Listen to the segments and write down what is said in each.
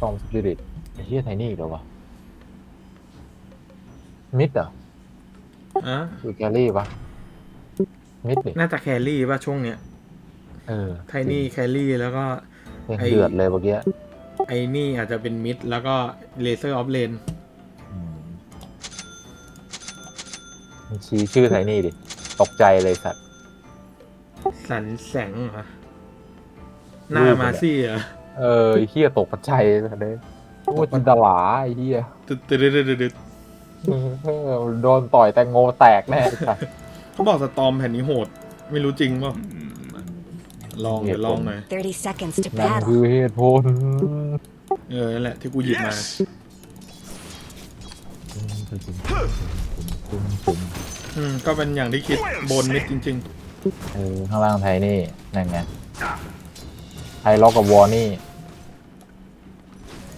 ตอมสปิริตไอ้เฮียไทนี่อีกแล้ววะมิดเหรออะคือแครี่ปะมิดดิน่าจะแครี่ป่ะช่วงเนี้ย เออไทนี่แครี่แล้วก็ยังไอ้ เดือดเลยเมื่อกี้ไอ้นี่อาจจะเป็นมิด แล้วก็เลเซอร์ออฟเลนอืมมึงชี้ชื่อไทนี่ดิ ตกใจเลยสัตว์ สันแสงเหรอหน้ารูปมาอะซี่เหรอ เออไอ้เฮียตกปัจจัยเลยโอ้จินตลาไอ้เฮียตึ๊ดตึ๊ดตึ๊ดตึ๊ดตึ๊ดเออโดนต่อยแตงโมแตกแน่สัตว์เขาบอกสตอมแผ่นนี้โหด ไม่รู้จริงเปล่าลองเดี๋ยวลองหน่อย30 seconds to นั่น battle. คือเหตุผลเออนั่นแหละที่กูหยิบมา อืมก็เป็นอย่างที่คิดบนมิดจริง เออข้างล่างไทยนี่นั่นไงไทยล็อกกับวอร์นี่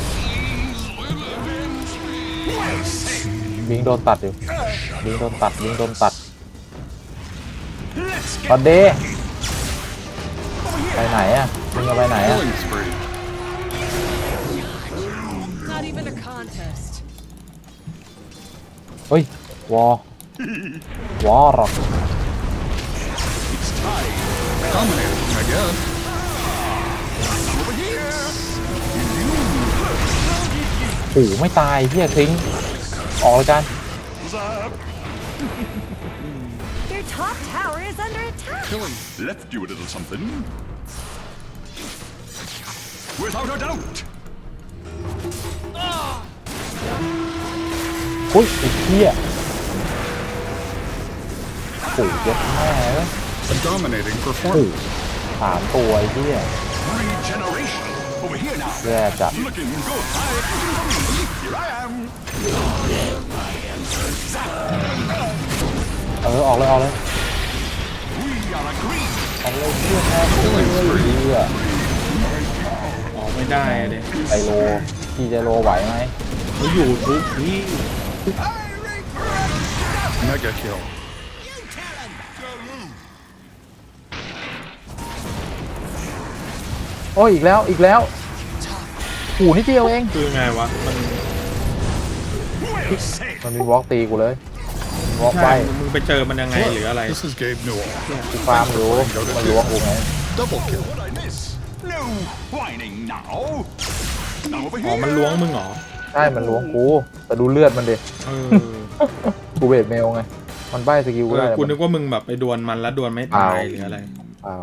Well said. บิงโดนตัดอยู่บิงโดนตัดบิงโดนตัด Let's ตอน get เดไปไหนอะมึงจะไปไหนอะ killing spree. Not even a contest. เฮ้ยวอวอหรอก It's time. Dominating, I guess. โอ้โหไม่ตายเฮียทิ้งออกรายการ Zap. Your top tower is under attack. Killing left you a little something. Without a doubt. อุ้ยไอ้เฮียโอ้ยเย็ดแม่เลย A dominating โอ้ performance. สามตัวไอ้เฮีย Regeneration. Over here now. แย่จัด Looking good. Here I am. เออออกเลยออกเลย We are agreed. ออกเลยเฮียแม่โอ้ยเฮียออกไม่ได้อะเด็กไจโลพี่ไจโลไหวไหมเขาอยู่ทุกที่ Mega kill. โอ้ยอีกแล้วอีกแล้วโอ้โหนิดเดียวเองคือไงวะ มัน Well said. มันมีวอล์กตีกูเลยวอล์กไปใช่มึงไปเจอมันยังไงหรืออะไร This is Gabe Newell. กูฟาร์มรู้มันล้วงกูไง Double kill. What I miss? No whining now. Now over อ๋อ here. มันล้วงมึงเหรอ ใช่มันล้วงกูแต่ดูเลือดมันดิเออกูเวทเมลไงมันใบ้สกิลกูเอได้อแต่กูมันนึกว่ามึงแบบไปดวลมันแล้วดวลไม่ตายหรืออะไรเปล่า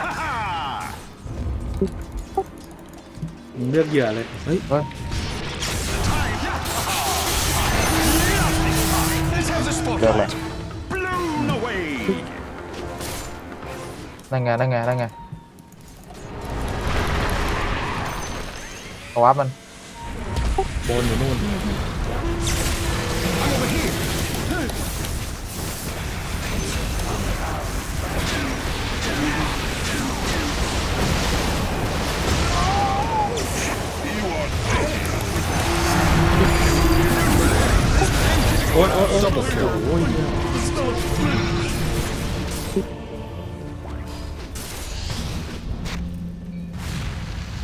Ha ha. เลือกเหยื่อเลย เฮ้ยเฮ้ย This has a เลือกเลย spotlight. Blown away. นั่นไงนั่นไงนั่นไงเอาวับมันบนอยู่นู่น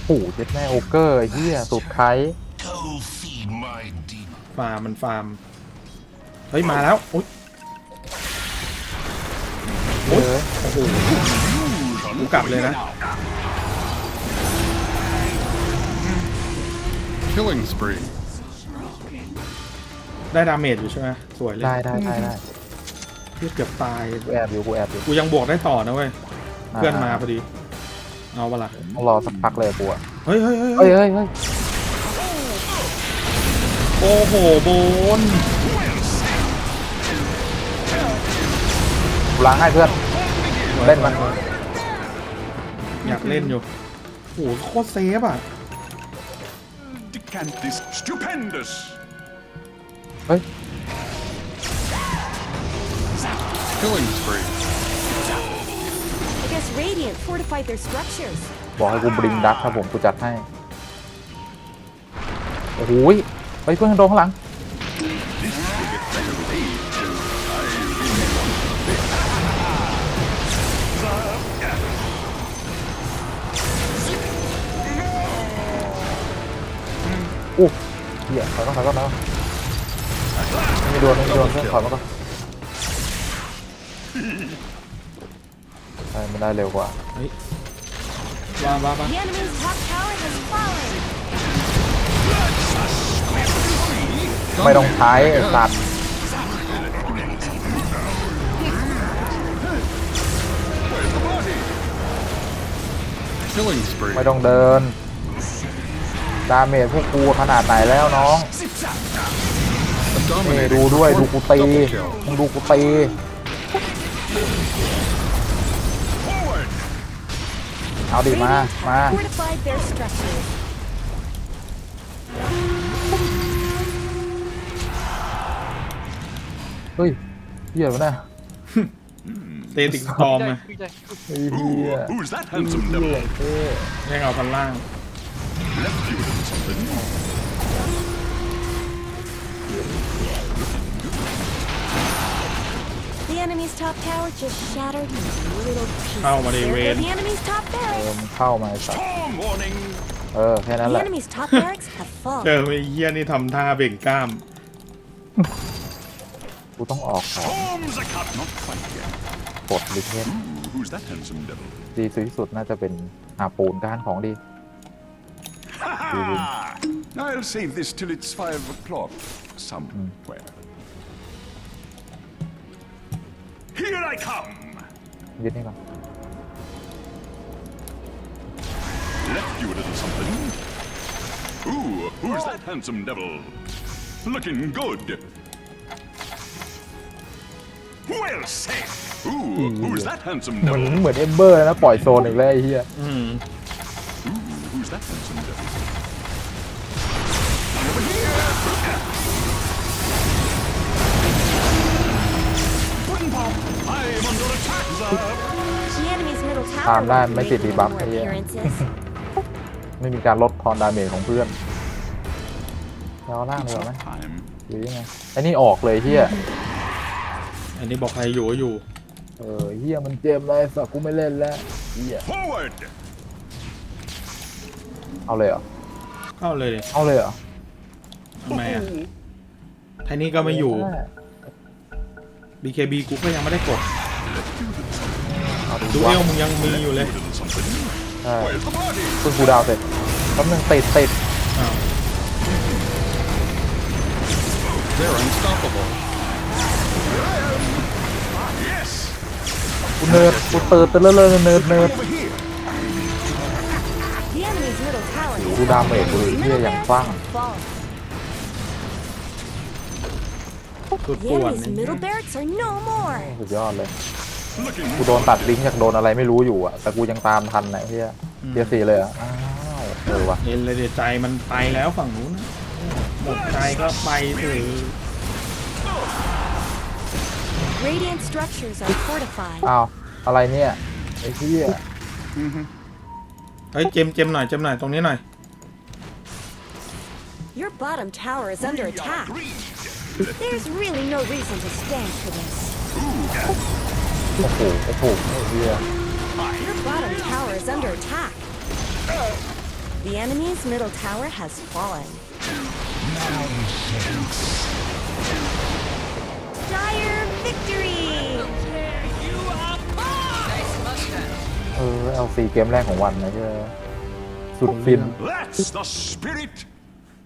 โอ้โหเจ็ดแม่โอเกอร์ไอ้เหี้ยสุดไคร้ Go feed my deep. ฟาร์มมันฟาร์ม เฮ้ย มาแล้วโอ๊ยเออโอ้โหกูกลับเลยนะ Killing spree. ได้ดาเมจอยู่ใช่ไหมสวยเลยได้ได้ได้ได้เพื่อเกือบตาย กูแอบอยู่กูแอบอยู่ กูยังบวกได้ต่อนะเว้ยอ่าเพื่อนมาพอดี เอาปะล่ะต้องรอสักพักเลยกูอะเฮ้ยเฮ้ยเฮ้ยเฮ้เฮ้ยยเฮ้ยเฮ้ยโอ้โหโบนกูล้างให้เพื่อน เล่นมัน อยากเล่นอยู่โอ้โหโคตรเซฟอะ Decantis stupendous. เฮ้ย Killing spree. Radiant fortified their structures. บอกให้กูบริงดักครับผมกูจัดให้ โอ้โหยไปเพื่อนโดนข้างหลังอู้เหี้ยถอยก่อนถอยก่อนนะไม่โดนไม่โดนเพื่อนถอยมาก่อน ใช่มันได้เร็วกว่าว่าว่าว่า The enemy's top tower has fallen. ไม่ต้องใช้ไอ้สัตว์ Killing spree. ไม่ต้องเดิน ดาเมจพวกกูขนาดไหนแล้วน้อง นี่ Dominating ดูด้วย ดูกูตี Double kill. มึงดูกูตี เอาดิมา Radiant มา have fortified their structures. เฮ้ยเหี้ยวะเนี่ยเตติกตอมมาไอ้เหี้ Ooh, ย who's that handsome เหี้ devil? ยเท่แย่งเอาพันล่าง Left you with something. Enemy's top tower just shattered into little pieces. เข้ามาดิ There เว go น the enemy's top เออ barracks. มึงเข้ามาไอ้สัตว์ Storm warning. เออแค่นั้นแห The ละ enemy's top barracks have เจ fallen. อไอ้เหี้ยนี่ทำท่าเบ่งกล้าม กูต้องออกของ Storms a cut, not quite yet. กดลิเทน Ooh, who's that handsome devil? ดีที่สุดน่าจะเป็นอาปูนการของดี I'll save this till it's five o'clock somewhere. Here I come. ยึดนี่ก่อน Left you a little something. Ooh, who's that handsome devil? Looking good. Well said. Ooh, who's that handsome เหมือน devil? เหมือนเอมเบอร์นะปล่อยโซนอีกแล้วไอ้เหี้ยอืม Ooh, who's that handsome ตาม tower ได้ won't ไม่ be ติด making ดี no บัฟ more ไอ้เหี้ย appearances. ไม่มีการลดทอนดาเมจของเพื่อนเราล่างเลยไหม Time. หรือยังไงไอ้นี่ออกเลยเฮียอันนี้บอกใครอยู่ก็อยู่ เออเฮียมันเจ็บเลยสักกูไม่เล่นแล้วเฮีย Forward. เอาเลยเหรอเข้าเลยดิเอาเลยเหรอทำไมอะไทนี่ก็ไม่อยู่ BKB กูก็ยังไม่ได้กด เอาดูดูว่าเอลมึงยังมีอยู่เลย Little something. ใช่ Where's the body? เพิ่งกูดาวเสร็จแป๊บนึงติดติดอ้าว They're unstoppable. Yes. กูเนิร์ดกูเติร์ดเติร์ดเนิร์ดเนิร์ดเนิร์ด Over here. The enemy's middle tower กูดาเมจกูเสุด The ปวด enemy's middle barracks are no more. สุดยอดเลย Looking กูโดนตัดลิงก์จากโดนอะไรไม่รู้อยู่อะแต่กูยังตามทันนะเฮียเฮียสี่เลยเหรอะอ้าวเออว่ะเห็นเลยเดี๋ยวใจมันไปแล้วฝั่งนู้นนะหมดใจก็ไปเถอะ Radiant structures are fortified. อ้าว อะไรเนี่ย ไอ้เฮียเฮ้ยเจมเจมหน่อยเจมหน่อยตรงนี้หน่อย Your bottom tower is under attack. There's really no reason to stand for this. โอ้โหโอ้โหไอ้เฮีย Your bottom tower is under attack. The enemy's middle tower has fallen. Dire victory! Nice mustache. เออเอลซีเกมแรกของวันนะเฮียสุดฟิน That's the spirit.